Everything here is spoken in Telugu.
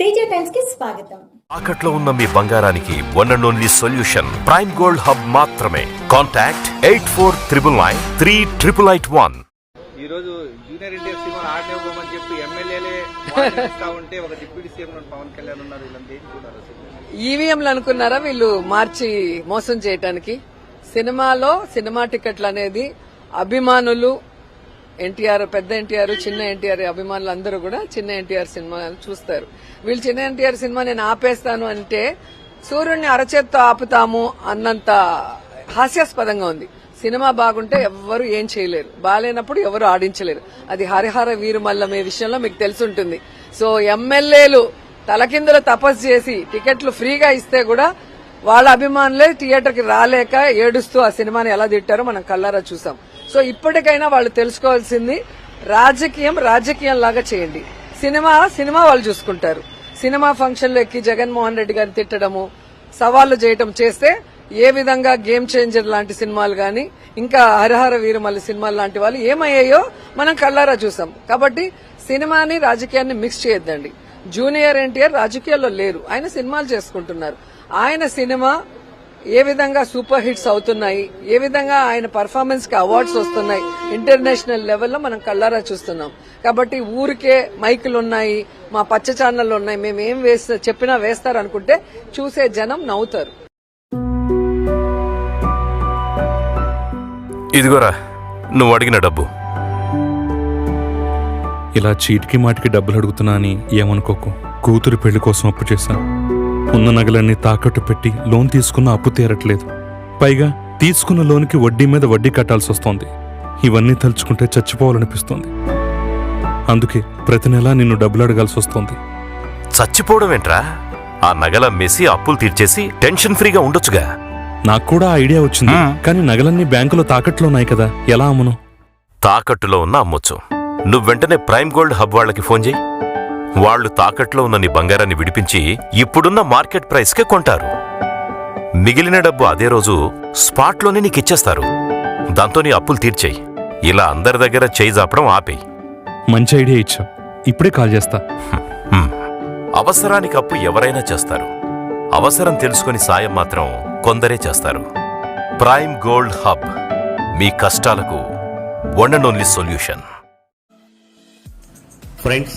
తేజ టైమ్స్కి స్వాగతం. ఉన్న మీ బంగారానికి one and only solution Prime Gold Hub మాత్రమే. Contact eight four triple nine three triple eight one ఈ రోజు జూనియర్ ఎన్టీఆర్ సినిమా ఆడనివ్వమని చెప్పి ఎమ్మెల్యేలే ఉంటే ఒక డిప్యూటీ సీఎం పవన్ కళ్యాణ్ ఉన్నారు వీళ్ళంతా ఏం చూడాలి అసలు? ఈవీఎంలు అనుకున్నారా వీళ్ళు మార్చి మోసం చేయటానికి? సినిమాలో సినిమా టికెట్లు అనేది అభిమానులు ఎన్టీఆర్ పెద్ద ఎన్టీఆర్ చిన్న ఎన్టీఆర్ అభిమానులు అందరూ కూడా చిన్న ఎన్టీఆర్ సినిమా చూస్తారు. వీళ్ళు చిన్న ఎన్టీఆర్ సినిమా నేను ఆపేస్తాను అంటే సూర్యుడిని అరచేత్తో ఆపుతాము అన్నంత హాస్యాస్పదంగా ఉంది. సినిమా బాగుంటే ఎవ్వరు ఏం చేయలేరు. బాగాలేనప్పుడు ఎవరు ఆడించలేరు. అది హరిహర వీరుమల్లమే విషయంలో మీకు తెలుసుంటుంది. సో ఎమ్మెల్యేలు తలకిందుల తపస్సు చేసి టికెట్లు ఫ్రీగా ఇస్తే కూడా వాళ్ళ అభిమానులే థియేటర్కి రాలేక ఏడుస్తూ ఆ సినిమాని ఎలా తిట్టారో మనం కల్లారా చూసాం. సో ఇప్పటికైనా వాళ్ళు తెలుసుకోవాల్సింది రాజకీయం రాజకీయం లాగా చేయండి. సినిమా సినిమా వాళ్ళు చూసుకుంటారు. సినిమా ఫంక్షన్లో ఎక్కి జగన్మోహన్ రెడ్డి గారిని తిట్టడము సవాళ్ళు చేయటం చేస్తే ఏ విధంగా గేమ్ చేంజర్ లాంటి సినిమాలు గాని ఇంకా హరిహర వీరమల్లి సినిమాలు లాంటి వాళ్ళు ఏమయ్యాయో మనం కల్లారా చూసాం. కాబట్టి సినిమాని రాజకీయాన్ని మిక్స్ చేయొద్దండి. జూనియర్ ఎన్టీఆర్ రాజకీయాల్లో లేరు. ఆయన సినిమాలు చేసుకుంటున్నారు. ఆయన సినిమా ఏ విధంగా సూపర్ హిట్స్ అవుతున్నాయి ఏ విధంగా ఆయన పర్ఫార్మెన్స్కి అవార్డ్స్ వస్తున్నాయి ఇంటర్నేషనల్ లెవెల్లో మనం కళ్ళారా చూస్తున్నాం. కాబట్టి ఊరికే మైకులు ఉన్నాయి మా పచ్చ ఛానళ్ళు ఉన్నాయి మేము ఏం వేస్తా చెప్పినా వేస్తారు అనుకుంటే చూసే జనం నవ్వుతారు. ఇదిగోరా నువ్వు అడిగిన డబ్బు. ఇలా చీటికి మాటికి డబ్బులు అడుగుతున్నా అని ఏమనుకోకు. కూతురు పెళ్ళి కోసం అప్పు చేశాను. ఉన్న నగలన్నీ తాకట్టు పెట్టి లోన్ తీసుకున్న అప్పు తీరట్లేదు. పైగా తీసుకున్న లోన్కి వడ్డీ మీద వడ్డీ కట్టాల్సి వస్తోంది. ఇవన్నీ తలుచుకుంటే చచ్చిపోవాలనిపిస్తోంది. అందుకే ప్రతి నెలా నిన్ను డబ్బులు అడగాల్సి వస్తోంది. చచ్చిపోవడం ఏంట్రా ఆ నగల మెసి అప్పులు తీర్చేసి టెన్షన్ ఫ్రీగా ఉండొచ్చుగా. నాకు కూడా ఐడియా వచ్చింది. కానీ నగలన్నీ బ్యాంకులో తాకట్లో ఉన్నాయి కదా. ఎలా అమ్మును? తాకట్టులో ఉన్న అమ్మొచ్చు. నువ్వు వెంటనే ప్రైమ్ గోల్డ్ హబ్ వాళ్ళకి ఫోన్ చేయి. వాళ్ళు తాకట్లో ఉన్న నీ బంగారాన్ని విడిపించి ఇప్పుడున్న మార్కెట్ ప్రైస్కే కొంటారు. మిగిలిన డబ్బు అదే రోజు స్పాట్లోనే నీకు ఇచ్చేస్తారు దాంతో నీ అప్పులు తీర్చేయి. ఇలా అందరి దగ్గర చేయి జాపడం ఆపేయి. మంచి ఐడియా ఇచ్చా ఇప్పుడే కాల్ చేస్తా. అవసరానికి అప్పు ఎవరైనా చేస్తారు. అవసరం తెలుసుకుని సాయం మాత్రం కొందరే చేస్తారు. Prime gold hub. మీ కష్టాలకు one and only solution friends